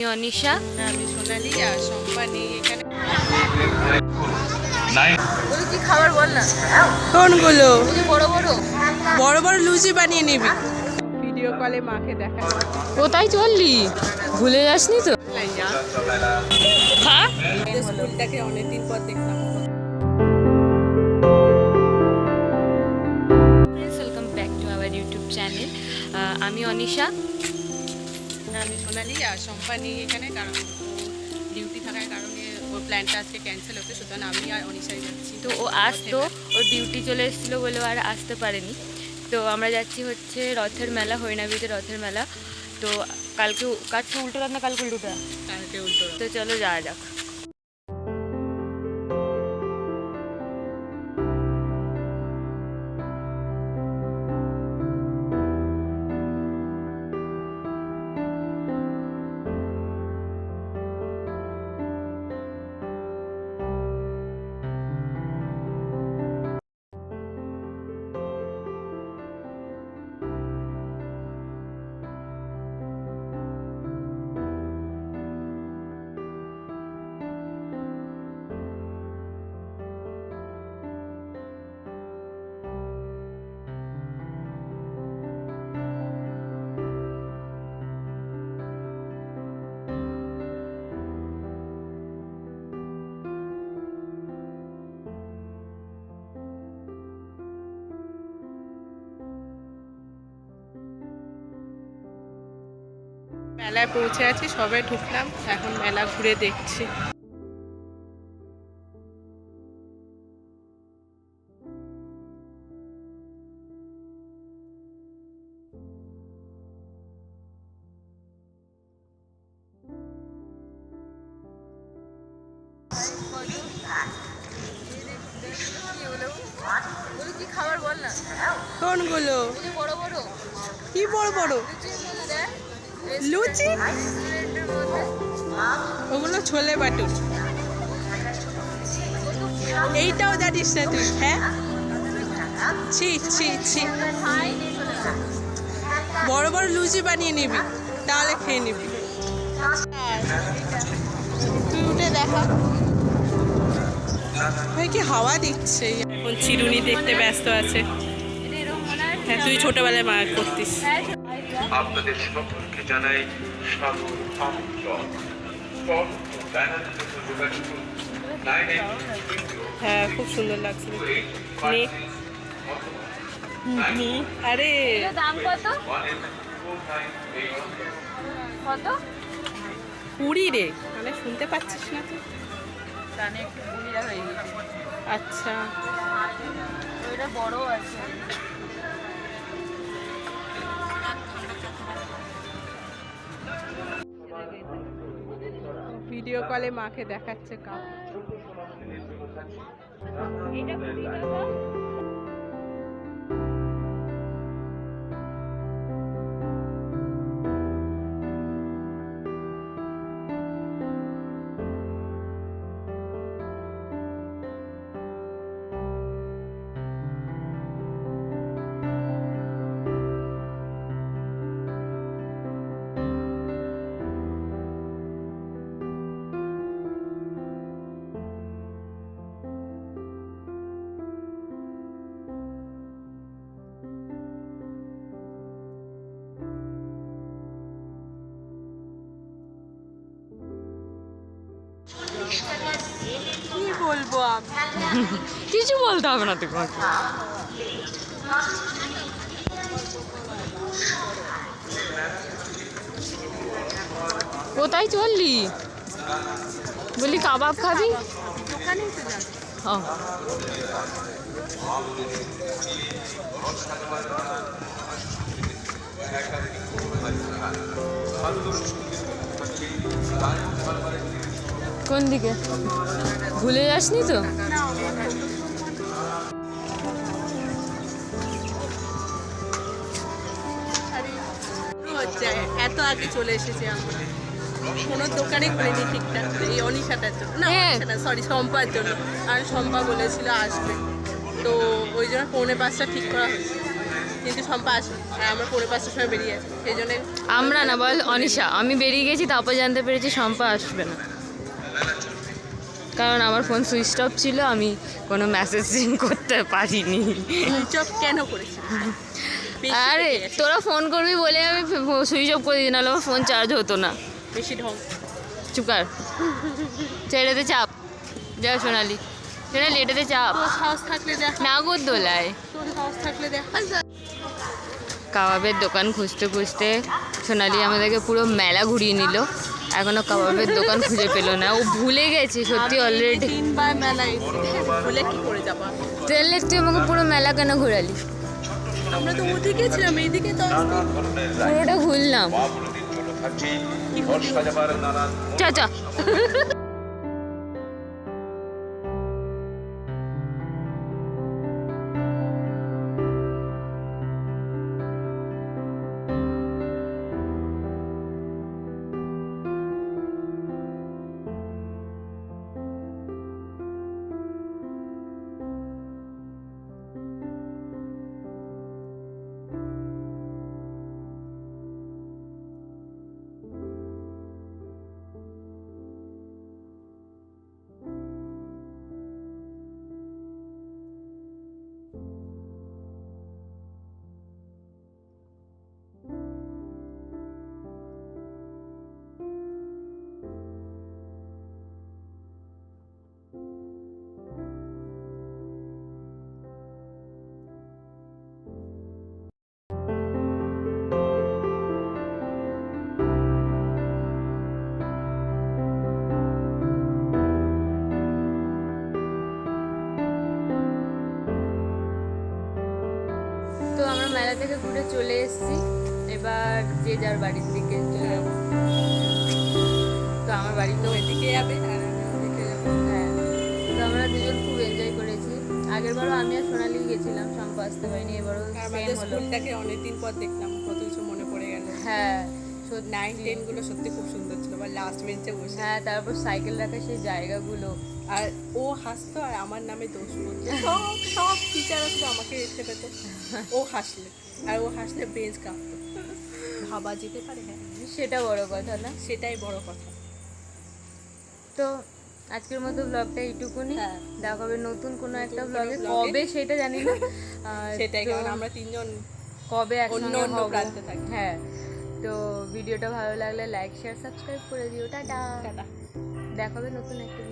আমি অনিশা। আমি সোনালি আর এখানে কি খাবার বল না। কোনগুলো? বড় বড়। বড় বড় লুচি বানিয়ে নিবি। ভিডিও কলে মাকে দেখা। কোথায় চললি? ভুলে যাসনি তো? হ্যাঁ? স্কুলটাকে অনেকদিন পর দেখলাম। Welcome back to our YouTube channel আমি অনিশা। আমি সোনালি আর সম্পানি এখানে কারণ ডিউটি থাকার কারণে ওর প্ল্যানটা আজকে ক্যান্সেল হচ্ছে সুতরাং আমি আর অনিশাই যাচ্ছি। তো ও আসতো ওর ডিউটি চলে এসেছিল বলেও আর আসতে পারেনি। তো আমরা যাচ্ছি হচ্ছে রথের মেলা হরিণাবিতে রথের মেলা। তো কালকে কালকে উল্টো রাত না কালকে উল্টোটা? কালকে উল্টো তো চলো যাওয়া যাক। মেলায় পৌঁছে আছি সবে ঢুকলাম এখন মেলা ঘুরে দেখছি। কি খাবার বল না কোনগুলো? বড় বড়। কি বড় বড়? লুচি? ওগুলো ছোলে বাটুর এইটাও জানিস না তুই হ্যাঁ? ছি ছি ছি। বড় বড় লুচি বানিয়ে নিবি, তাহলে খেয়ে নিবি। তুই উঠে দেখা। ভাই, কি হাওয়া দিচ্ছে। এখন চিরুনি দেখতে ব্যস্ত আছে। হ্যাঁ তুই ছোটবেলায় মা করতিস। আপনাদের সকলকে জানাই স্বাগত আমন্ত্রণ যোগাযোগ হ্যাঁ খুব সুন্দর লাগছে। আরে। দাম কত? কুড়ি রে। মানে শুনতে পাচ্ছিস না তুই কানে একটু হয়ে গেছে। আচ্ছা। ওইটা বড় আছে। ভিডিও কলে মাকে দেখাচ্ছে কাপ কিছু বলতে হবে না তোমাকে কোথায় চললি? বলি কাবাব খাবি? ও। কোন দিকে? ভুলে যাসনি তো? এত আগে চলে এসেছি আমরা। কোনো দোকানে খুলিনি ঠিকঠাক। এই অনিশাটার জন্য। না হ্যাঁ। অনিশা সরি সম্পার জন্য। আর সম্পা বলেছিল আসবে। তো ওই জন্য পৌনে পাঁচটা ঠিক করা হয়েছে। কিন্তু সম্পা আসে আর আমরা পৌনে পাঁচটার সময় বেরিয়ে আছি সেই জন্য আমরা না বল অনিশা আমি বেরিয়ে গেছি তারপর জানতে পেরেছি শম্পা আসবে না। কারণ আমার ফোন সুইচ অফ ছিল আমি কোনো মেসেজ সিন করতে পারিনি। সুইচ অফ কেন করেছি আরে তোরা ফোন করবি বলে আমি সুইচ অফ করে দিই নাহলে আমার ফোন চার্জ হতো না। বেশি ঢং। চুপ কর। ছেড়েতে চাপ। যা সোনালি সোনালি এটাতে চাপ। সাহস থাকলে নাগর দোলায়। তোর সাহস থাকলে কাবাবের দোকান খুঁজতে খুঁজতে সোনালি আমাদেরকে পুরো মেলা ঘুরিয়ে নিল। এখনও কাবাবের দোকান খুঁজে পেল না। ও ভুলে গেছে সত্যি অলরেডি তিনবার মেলায় এসেছি। কি করে যাব? তাহলে তুই আমাকে পুরো মেলা কেন ঘোরালি? আমরা তো ওদিকে ছিলাম এইদিকে তো পুরোটা ঘুরলাম চা চা। মেলা থেকে ঘুরে চলে এসেছি। এবার যে যার বাড়ির দিকে চলে যাব। তো আমার বাড়ি তো এদিকে যাবে। আর আমি হ্যাঁ তো আমরা দুজন খুব এনজয় করেছি। আগের বারও আমি আর সোনালি গেছিলাম শম্পা আসতে পারিনি এবারও আমাদের স্কুলটাকে অনেকদিন পর দেখলাম কত কিছু মনে পড়ে গেল। হ্যাঁ নাইন টেনগুলো সত্যি খুব সুন্দর ছিল বা লাস্ট বেঞ্চে বসে। হ্যাঁ তারপর সাইকেল রাখা সেই জায়গাগুলো। আর ও হাসতো আর আমার নামে দোষ করতো সব সব টিচার শুধু আমাকে দেখতে পেতো। ও হাসলে। আর ও হাসলে বেঞ্চ কাঁপতো। ভাবা যেতে পারে হ্যাঁ। সেটা বড় কথা না। সেটাই বড় কথা। তো আজকের মতো ব্লগটা এইটুকুনি। হ্যাঁ। দেখা হবে নতুন কোনো একটা ব্লগে কবে সেটা জানি না। আর সেটাই কারণ আমরা তিনজন কবে অন্য একসঙ্গে অন্য প্রান্তে থাকি। হ্যাঁ। তো ভিডিওটা ভালো লাগলে লাইক শেয়ার সাবস্ক্রাইব করে দিও। টাটা। টাটা। দেখা হবে নতুন একটা